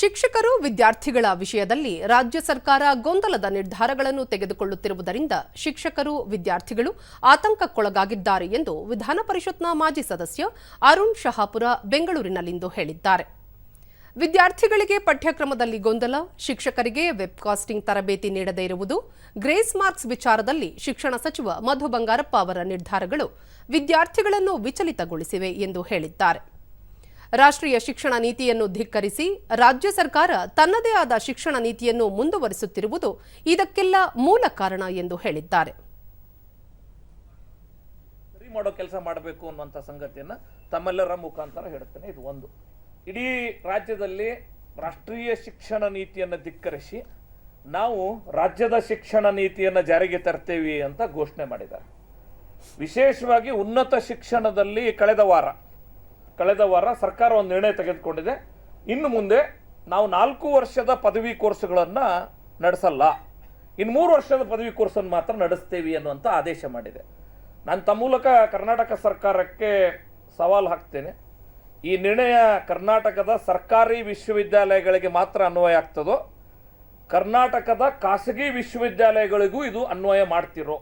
ಶಿಕ್ಷಕರು ವಿದ್ಯಾರ್ಥಿಗಳ ವಿಷಯದಲ್ಲಿ ರಾಜ್ಯ ಸರ್ಕಾರ ಗೊಂದಲದ ನಿರ್ಧಾರಗಳನ್ನು ತೆಗೆದುಕೊಳ್ಳುತ್ತಿರುವುದರಿಂದ ಶಿಕ್ಷಕರು, ವಿದ್ಯಾರ್ಥಿಗಳು ಆತಂಕಕ್ಕೊಳಗಾಗಿದ್ದಾರೆ ಎಂದು ವಿಧಾನ ಪರಿಷತ್ನ ಮಾಜಿ ಸದಸ್ಯ ಅರುಣ್ ಶಹಾಪುರ ಬೆಂಗಳೂರಿನಲ್ಲಿಂದು ಹೇಳಿದ್ದಾರೆ. ವಿದ್ಯಾರ್ಥಿಗಳಿಗೆ ಪಠ್ಯಕ್ರಮದಲ್ಲಿ ಗೊಂದಲ, ಶಿಕ್ಷಕರಿಗೆ ವೆಬ್ಕಾಸ್ಟಿಂಗ್ ತರಬೇತಿ ನೀಡದೇ ಇರುವುದು, ಗ್ರೇಸ್ ಮಾರ್ಕ್ಸ್ ವಿಚಾರದಲ್ಲಿ ಶಿಕ್ಷಣ ಸಚಿವ ಮಧು ಬಂಗಾರಪ್ಪ ಅವರ ನಿರ್ಧಾರಗಳು ವಿದ್ಯಾರ್ಥಿಗಳನ್ನು ವಿಚಲಿತಗೊಳಿಸಿವೆ ಎಂದು ಹೇಳಿದ್ದಾರೆ. ರಾಷ್ಟ್ರೀಯ ಶಿಕ್ಷಣ ನೀತಿಯನ್ನು ಧಿಕ್ಕರಿಸಿ ರಾಜ್ಯ ಸರ್ಕಾರ ತನ್ನದೇ ಆದ ಶಿಕ್ಷಣ ನೀತಿಯನ್ನು ಮುಂದುವರಿಸುತ್ತಿರುವುದು ಇದಕ್ಕೆಲ್ಲ ಮೂಲ ಕಾರಣ ಎಂದು ಹೇಳಿದ್ದಾರೆ. ಮಾಡೋ ಕೆಲಸ ಮಾಡಬೇಕು ಅನ್ನುವಂಥ ಸಂಗತಿಯನ್ನು ತಮ್ಮೆಲ್ಲರ ಮುಖಾಂತರ ಹೇಳ್ತೇನೆ ಇದು ಒಂದು. ಇಡೀ ರಾಜ್ಯದಲ್ಲಿ ರಾಷ್ಟ್ರೀಯ ಶಿಕ್ಷಣ ನೀತಿಯನ್ನು ಧಿಕ್ಕರಿಸಿ ನಾವು ರಾಜ್ಯದ ಶಿಕ್ಷಣ ನೀತಿಯನ್ನು ಜಾರಿಗೆ ತರ್ತೇವೆ ಅಂತ ಘೋಷಣೆ ಮಾಡಿದ್ದಾರೆ. ವಿಶೇಷವಾಗಿ ಉನ್ನತ ಶಿಕ್ಷಣದಲ್ಲಿ ಕಳೆದ ವಾರ ಕಳೆದ ವಾರ ಸರ್ಕಾರ ಒಂದು ನಿರ್ಣಯ ತೆಗೆದುಕೊಂಡಿದೆ. ಇನ್ನು ಮುಂದೆ ನಾವು ನಾಲ್ಕು ವರ್ಷದ ಪದವಿ ಕೋರ್ಸ್ಗಳನ್ನು ನಡೆಸಲ್ಲ. ಇನ್ನು ಮೂರು ವರ್ಷದ ಪದವಿ ಕೋರ್ಸನ್ನು ಮಾತ್ರ ನಡೆಸ್ತೇವೆ ಅನ್ನುವಂಥ ಆದೇಶ ಮಾಡಿದೆ. ನಾನು ತಮ್ಮ ಮೂಲಕ ಕರ್ನಾಟಕ ಸರ್ಕಾರಕ್ಕೆ ಸವಾಲು ಹಾಕ್ತೇನೆ. ಈ ನಿರ್ಣಯ ಕರ್ನಾಟಕದ ಸರ್ಕಾರಿ ವಿಶ್ವವಿದ್ಯಾಲಯಗಳಿಗೆ ಮಾತ್ರ ಅನ್ವಯ ಆಗ್ತದೋ? ಕರ್ನಾಟಕದ ಖಾಸಗಿ ವಿಶ್ವವಿದ್ಯಾಲಯಗಳಿಗೂ ಇದು ಅನ್ವಯ ಮಾಡ್ತಿರೋ?